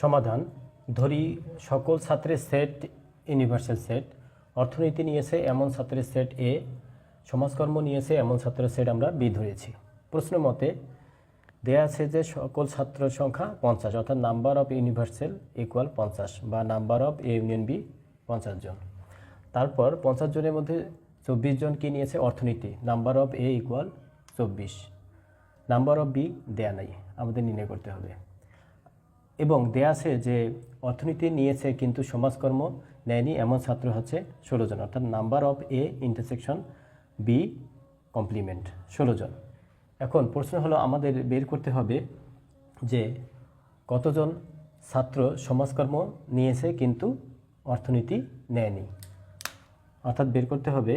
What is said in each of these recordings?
সমাধান। ধরি সকল ছাত্রের সেট, ইউনিভার্সাল সেট। অর্থনীতি নিয়েছে এমন ছাত্রের সেট এ, সমাজকর্ম নিয়েছে এমন ছাত্রের সেট আমরা বি ধরেছি। প্রশ্ন মতে, দেয়া আছে যে সকল ছাত্র সংখ্যা পঞ্চাশ, অর্থাৎ নাম্বার অফ ইউনিভার্সাল ইকুয়াল পঞ্চাশ বা number of A union B পঞ্চাশ জন। তারপর পঞ্চাশ জনের মধ্যে চব্বিশ জন কি নিয়েছে? অর্থনীতি। নাম্বার অফ এ ইকুয়াল চব্বিশ। নাম্বার অফ বি দেয়া নাই। আমাদের নির্ণয় করতে হবে। এবং দেয়া আছে যে অর্থনীতি নিয়েছে কিন্তু সমাজকর্ম নেয়নি, এমন ছাত্র হচ্ছে ষোলো জন, অর্থাৎ number of A intersection B complement, ষোলো জন। এখন প্রশ্ন হলো আমাদের বের করতে হবে যে কতজন ছাত্র সমাজকর্ম নিয়েছে কিন্তু অর্থনীতি নেয়নি। অর্থাৎ বের করতে হবে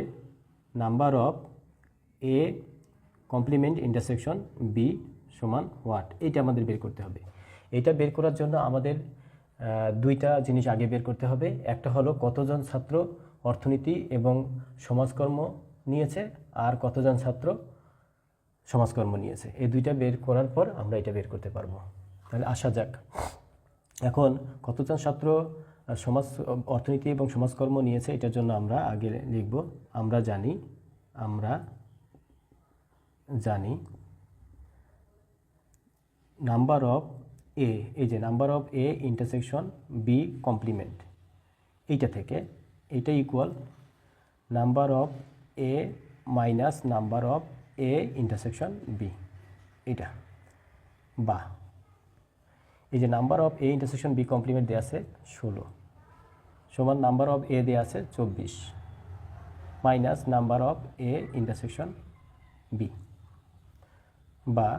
number of A complement intersection B সমান হোয়াট এইটা আমাদের বের করতে হবে। এইটা বের করার জন্য আমাদের দুইটা জিনিস আগে বের করতে হবে। একটা হলো কতজন ছাত্র অর্থনীতি এবং সমাজকর্ম নিয়েছে আর কতজন ছাত্র সমাজকর্ম নিয়েছে। এই দুইটা বের করার পর আমরা এটা বের করতে পারব। তাহলে আসা যাক। এখন কতজন ছাত্র সমাজ, অর্থনীতি এবং সমাজকর্ম নিয়েছে এটার জন্য আমরা আগে লিখব। আমরা জানি আমরা জানি। নাম্বার অফ এ এই যে number of A intersection B complement এইটা থেকে এইটা equal number of A minus number of A intersection B এটা বা, এই যে number of A intersection B complement দেওয়া আছে ষোলো। সমান নাম্বার অফ এ দেওয়া আছে চব্বিশ। Minus number of A intersection B বা,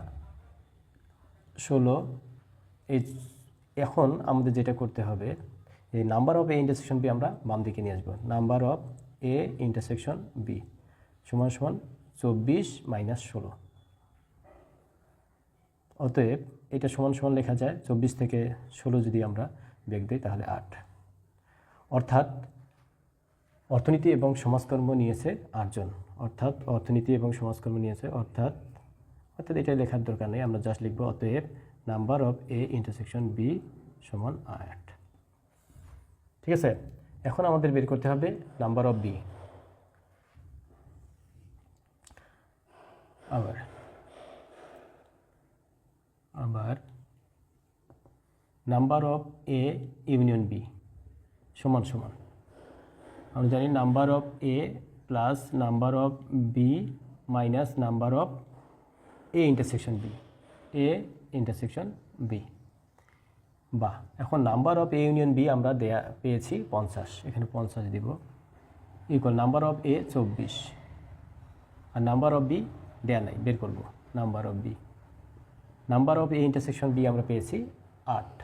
ষোলো এই এখন আমাদের যেটা করতে হবে, এই number of A intersection B আমরা বাম দিকে নিয়ে আসব। Number of A intersection B সমান সমান চব্বিশ মাইনাস ষোলো। অতএব এটা সমান সমান লেখা যায় চব্বিশ থেকে ষোলো যদি আমরা বেগ দিই তাহলে আট। অর্থাৎ অর্থনীতি এবং সমাজকর্ম নিয়েছে আটজন। অর্থাৎ অর্থনীতি এবং সমাজকর্ম নিয়েছে অর্থাৎ অর্থাৎ এটা লেখার দরকার নেই, আমরা জাস্ট লিখব। অতএব number of A intersection B সমান আট। ঠিক আছে? এখন আমাদের বের করতে হবে নাম্বার অফ বি। আবার আবার number of A union B সমান সমান। আমরা জানি number of A plus number of B minus number of A intersection B. A intersection B বা এখন number of A union B আমরা দেয়া, পেয়েছি পঞ্চাশ। এখানে পঞ্চাশ দিব। ইকুয়াল নাম্বার অফ এ চব্বিশ। আর নাম্বার অফ বি দেয়া নাই, বের করব। Number of B number of A intersection B আমরা পেয়েছি আট।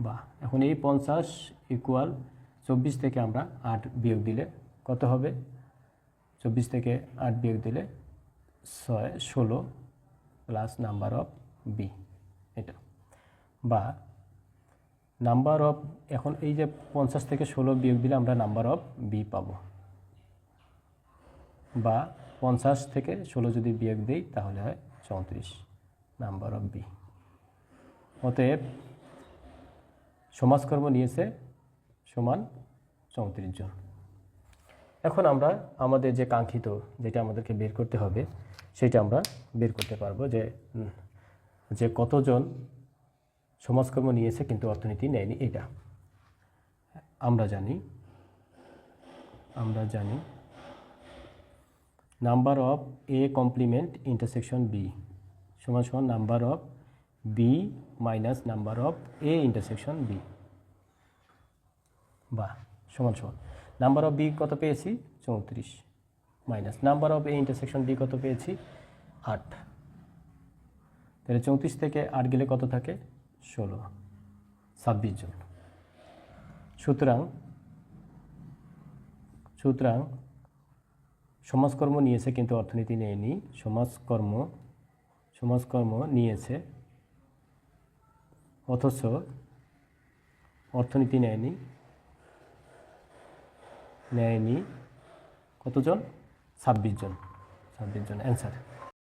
বা এখন এই পঞ্চাশ ইকুয়াল চব্বিশ থেকে আমরা আট বিয়োগ দিলে কত হবে? চব্বিশ থেকে আট বিয়োগ দিলে ছয়, ষোলো। প্লাস নাম্বার অফ বি এটা। বা নাম্বার অফ এখন এই যে পঞ্চাশ থেকে ষোলো বিয়োগ দিলে আমরা নাম্বার অফ বি পাবো। বা পঞ্চাশ থেকে ষোলো যদি বিয়োগ দিই, তাহলে হয় চৌত্রিশ নাম্বার অফ বি অতএব সমাজকর্ম নিয়েছে সমান চৌত্রিশ জন। এখন আমরা আমাদের যে কাঙ্ক্ষিত, যেটা আমাদেরকে বের করতে হবে সেটা আমরা বের করতে পারব যে যে কতজন সমাজকর্ম নিয়েছে কিন্তু অর্থনীতি নেয়নি এটা। আমরা জানি আমরা জানি। Number of A complement intersection B, সমান সমান number of B minus number of A intersection B. বা সমান সমান। নাম্বার অফ বি কত পেয়েছি? চৌত্রিশ। Minus number of A intersection B কত পেয়েছি? আট। তাহলে চৌত্রিশ থেকে আট গেলে কত থাকে? ষোলো। ছাব্বিশ জন সুতরাং সুতরাং সমাজকর্ম নিয়েছে কিন্তু অর্থনীতি নেয়নি। সমাজকর্ম সমাজকর্ম নিয়েছে। অথচ অর্থনীতি নেয়নি। নেয়নি কতজন? ছাব্বিশ জন ছাব্বিশ জন অ্যান্সার